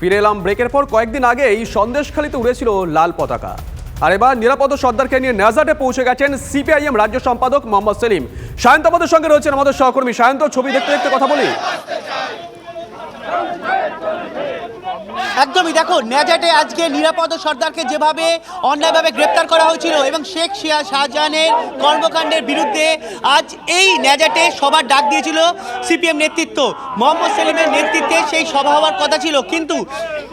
ফিরে এলাম ব্রেকের পর কয়েকদিন আগে এই সন্দেশখালিতে উড়েছিল লাল পতাকা। আর এবার নিরাপদ সর্দারকে নিয়ে নাজাটে পৌঁছে গেছেন সিপিআইএম রাজ্য সম্পাদক মোহাম্মদ সেলিম। সায়ন্ত আমাদের সঙ্গে রয়েছেন আমাদের সহকর্মী। সায়ন্ত, ছবি দেখতে দেখতে কথা বলি। একদমই দেখো ন্যাজাটে আজকে নিরাপদ সর্দারকে যেভাবে অন্যায়ভাবে গ্রেপ্তার করা হয়েছিল এবং শেখ শিয়া শাহজাহানের কর্মকাণ্ডের বিরুদ্ধে আজ এই ন্যাজাটে সবার ডাক দিয়েছিল সিপিএম নেতৃত্ব। মোহাম্মদ সেলিমের নেতৃত্বে সেই সভা হওয়ার কথা ছিল, কিন্তু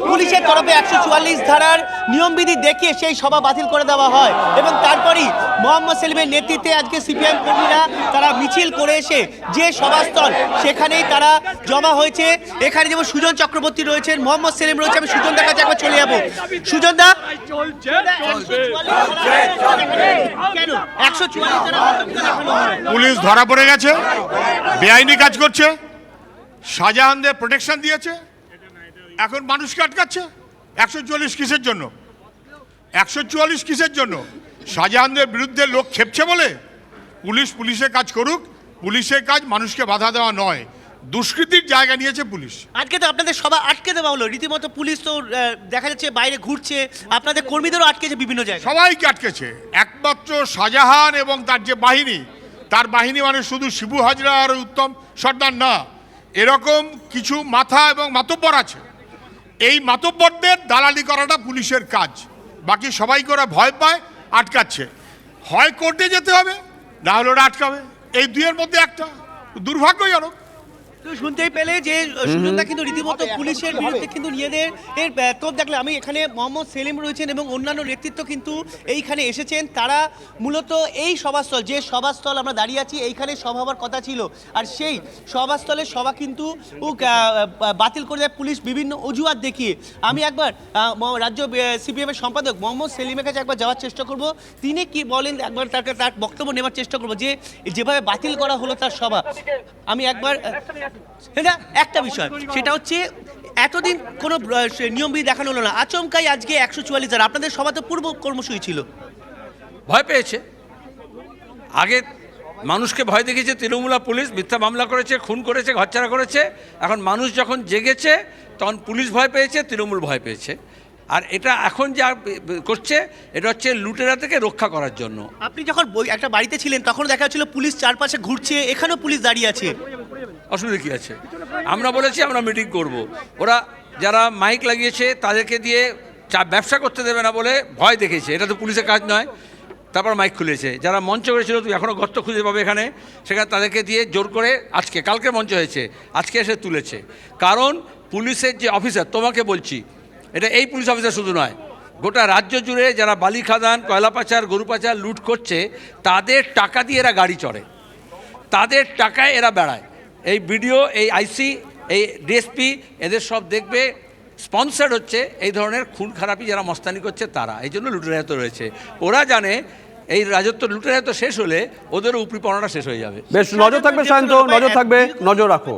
পুলিশের তরফে একশো চুয়াল্লিশ ধারার নিয়মবিধি দেখিয়ে সেই সভা বাতিল করে দেওয়া হয় এবং তারপরই মোহাম্মদ সেলিমের নেতৃত্বে আজকে সিপিএম কর্মীরা তারা মিছিল করে এসে যে সভাস্থল, সেখানেই তারা জমা হয়েছে। এখানে যেমন সুজন চক্রবর্তী রয়েছেন, মোহাম্মদ সেলিম রয়েছে, আমি সুজন কাছে একবার চলে যাব। সুজন দা? একশো পুলিশ ধরা পড়ে গেছে, বেআইনি কাজ করছে শাহজাহানদের প্রোটেকশন দিয়েছে। এখন মানুষকে আটকাচ্ছে? একশো চুয়াল্লিশ কিসের জন্য? একশো চুয়াল্লিশ কিসের জন্য? শাহজাহানদের বিরুদ্ধে লোক খেপছে বলে? পুলিশ পুলিশের কাজ করুক পুলিশের কাজ মানুষকে বাধা দেওয়া নয়। দুষ্কৃতির জায়গা নিয়েছে পুলিশ। আজকে তো আপনাদের সবাই আটকে দেওয়া হলো। রীতিমতো পুলিশ তো দেখা যাচ্ছে বাইরে ঘুরছে। আপনাদের কর্মীদেরও আটকেছে বিভিন্ন জায়গায়। সবাইকে আটকেছে। একমাত্র শাহজাহান এবং তার যে বাহিনী তার বাহিনী মানে শুধু শিবু হাজরা আর উত্তম সর্দার না। এরকম কিছু মাথা এবং মাতব্বর আছে। এই মাতব্বরদের দালালি করাটা পুলিশের কাজ। বাকি সবাই করে ভয় পায়, আটকাচ্ছে। হয় কোর্টে যেতে হবে, না হলে ওরা আটকাবে। এই দুইয়ের মধ্যে একটা। দুর্ভাগ্যজনক। তো শুনতেই পেলে যে সুজনদা কিন্তু রীতিমতো পুলিশের বিরুদ্ধে কিন্তু নিজেদের এর তোপ দেখলে। আমি এখানে মোহাম্মদ সেলিম রয়েছেন এবং অন্যান্য নেতৃত্ব কিন্তু এইখানে এসেছেন। তারা মূলত এই সভাস্থল যে সভাস্থল আমরা দাঁড়িয়ে আছি এইখানে সভা হওয়ার কথা ছিল। আর সেই সভাস্থলের সভা কিন্তু বাতিল করে দেয় পুলিশ বিভিন্ন অজুহাত দেখিয়ে। আমি একবার রাজ্য সিপিএম এর সম্পাদক মোহাম্মদ সেলিমের কাছে একবার যাওয়ার চেষ্টা করব। তিনি কি বলেন একবার তাকে তার বক্তব্য নেওয়ার চেষ্টা করব যে যেভাবে বাতিল করা হলো তার সভা। আমি একবার এটা একটা বিষয়। সেটা হচ্ছে এতদিন কোনো নিয়মবিধি দেখানো হলো না। আচমকাই আজকে একশো চুয়াল্লিশ হাজার। আপনাদের সভা তো পূর্ব কর্মসূচি ছিল। ভয় পেয়েছে। আগে মানুষকে ভয় দেখিয়েছে তৃণমূলা পুলিশ। মিথ্যা মামলা করেছে খুন করেছে ঘরছাড়া করেছে। এখন মানুষ যখন জেগেছে তখন পুলিশ ভয় পেয়েছে তৃণমূল ভয় পেয়েছে। আর এটা এখন যা করছে এটা হচ্ছে লুটেরা থেকে রক্ষা করার জন্য। আপনি যখন একটা বাড়িতে ছিলেন তখন দেখা যাচ্ছিল পুলিশ চারপাশে ঘুরছে এখানেও পুলিশ দাঁড়িয়ে আছে। অসুবিধা কী আছে? আমরা বলেছি আমরা মিটিং করব। ওরা যারা মাইক লাগিয়েছে, তাদেরকে দিয়ে চা ব্যবসা করতে দেবে না বলে ভয় দেখেছে এটা তো পুলিশের কাজ নয়। তারপর মাইক খুলেছে। যারা মঞ্চ করেছিল, তুমি এখনও গর্ত খুঁজে পাবে এখানে। সেখানে তাদেরকে দিয়ে জোর করে আজকে, কালকে মঞ্চ হয়েছে। আজকে এসে তুলেছে। কারণ পুলিশের যে অফিসার তোমাকে বলছি, এটা এই পুলিশ অফিসার শুধু নয়। গোটা রাজ্য জুড়ে যারা বালি খাদান, কয়লা পাচার, গরু পাচার, লুট করছে, তাদের টাকা দিয়ে এরা গাড়ি চড়ে। তাদের টাকায় এরা বেড়ায়। এই ভিডিও এই আইসি এই ডিএসপি এদের সব দেখবে। স্পন্সার হচ্ছে এই ধরনের খুন খারাপি যারা মস্তানি করছে তারা। এই জন্য লুটেরায়ত রয়েছে। ওরা জানে এই রাজত্ব লুটেরায়ত শেষ হলে ওদের উপরি পাওনাটা শেষ হয়ে যাবে। বেশ নজর থাকবে সায়ন্ত নজর থাকবে নজর রাখো।